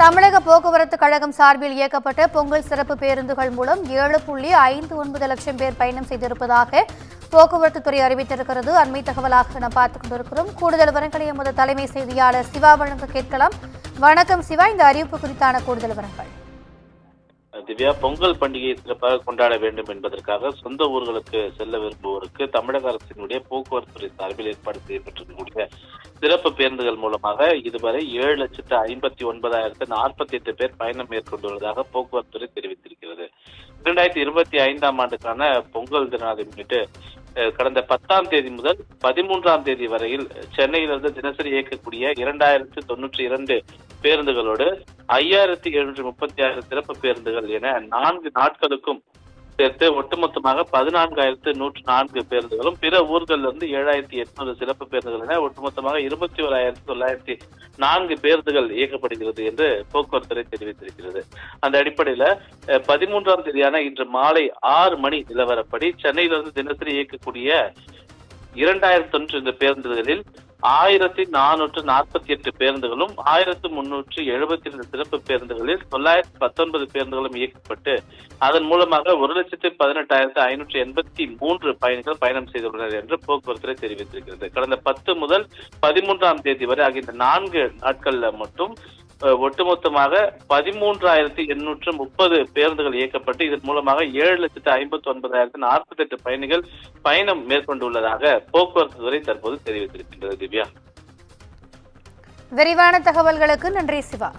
தமிழக போக்குவரத்து கழகம் சார்பில் இயக்கப்பட்ட பொங்கல் சிறப்பு பேருந்துகள் மூலம் ஏழு புள்ளி ஐந்து ஒன்பது லட்சம் பேர் பயணம் செய்திருப்பதாக போக்குவரத்து துறை அறிவித்திருக்கிறது. அண்மை தகவலாக நாம் பார்த்துக் கொண்டிருக்கிறோம். கூடுதல் விவரங்களை எமது தலைமை செய்தியாளர் சிவா வழங்க கேட்கலாம். வணக்கம் சிவா. இந்த அறிவிப்பு குறித்தான கூடுதல் விவரங்கள். திவ்யா பொங்கல் பண்டிகையை சிறப்பாக கொண்டாட வேண்டும் என்பதற்காக சொந்த ஊர்களுக்கு செல்ல விரும்புவோருக்கு தமிழக அரசினுடைய போக்குவரத்து துறை சார்பில் ஏற்பாடு செய்யப்பட்டிருக்கக்கூடிய சிறப்பு பேருந்துகள் மூலமாக இதுவரை ஏழு லட்சத்து ஐம்பத்தி ஒன்பதாயிரத்து நாற்பத்தி எட்டு பேர் பயணம் மேற்கொண்டுள்ளதாக போக்குவரத்து துறை தெரிவித்திருக்கிறது. இரண்டாயிரத்தி இருபத்தி ஐந்தாம் ஆண்டுக்கான பொங்கல் தினத்தை முன்னிட்டு கடந்த பத்தாம் தேதி முதல் பதிமூன்றாம் தேதி வரையில் சென்னையிலிருந்து தினசரி இயக்கக்கூடிய இரண்டாயிரத்து தொன்னூற்றி இரண்டு பேருந்துகளோடு ஐயாயிரத்தி எழுநூற்றி முப்பத்தி ஆறு சிறப்பு பேருந்துகள் என நான்கு நாட்களுக்கும் சேர்த்து ஒட்டுமொத்தமாக பதினான்காயிரத்து நூற்று நான்கு பேருந்துகளும் பிற ஊர்களில் இருந்து ஏழாயிரத்தி எட்நூறு சிறப்பு பேருந்துகள் என ஒட்டுமொத்தமாக இருபத்தி ஓராயிரத்தி தொள்ளாயிரத்தி நான்கு பேருந்துகள் இயக்கப்படுகிறது என்று போக்குவரத்துறை தெரிவித்திருக்கிறது. அந்த அடிப்படையில பதிமூன்றாம் தேதியான இன்று மாலை ஆறு மணி நிலவரப்படி சென்னையிலிருந்து தினசரி இயக்கக்கூடிய இரண்டாயிரத்தி தொண்ணூற்றி இந்த பேருந்துகளில் ஆயிரத்தி நானூற்று நாற்பத்தி எட்டு பேருந்துகளும் ஆயிரத்து முன்னூற்று எழுபத்தி ரெண்டு சிறப்பு பேருந்துகளில் தொள்ளாயிரத்தி பத்தொன்பது பேருந்துகளும் இயக்கப்பட்டு அதன் மூலமாக ஒரு லட்சத்து பதினெட்டாயிரத்து ஐநூற்றி எண்பத்தி மூன்று பயணிகள் பயணம் செய்துள்ளனர் என்று போக்குவரத்துறை தெரிவித்திருக்கிறது. கடந்த பத்து முதல் பதிமூன்றாம் தேதி வரை ஆகிய இந்த நான்கு நாட்கள்ல மட்டும் ஒட்டுமொத்தமாக பதிமூன்றாயிரத்தி எண்ணூற்று முப்பது பேருந்துகள் இயக்கப்பட்டு இதன் மூலமாக ஏழு லட்சத்து ஐம்பத்தி ஒன்பதாயிரத்து நாற்பத்தி எட்டு பயணிகள் பயணம் மேற்கொண்டுள்ளதாக போக்குவரத்து துறை தற்போது தெரிவித்திருக்கின்றது திவ்யா. விரிவான தகவல்களுக்கு நன்றி சிவா.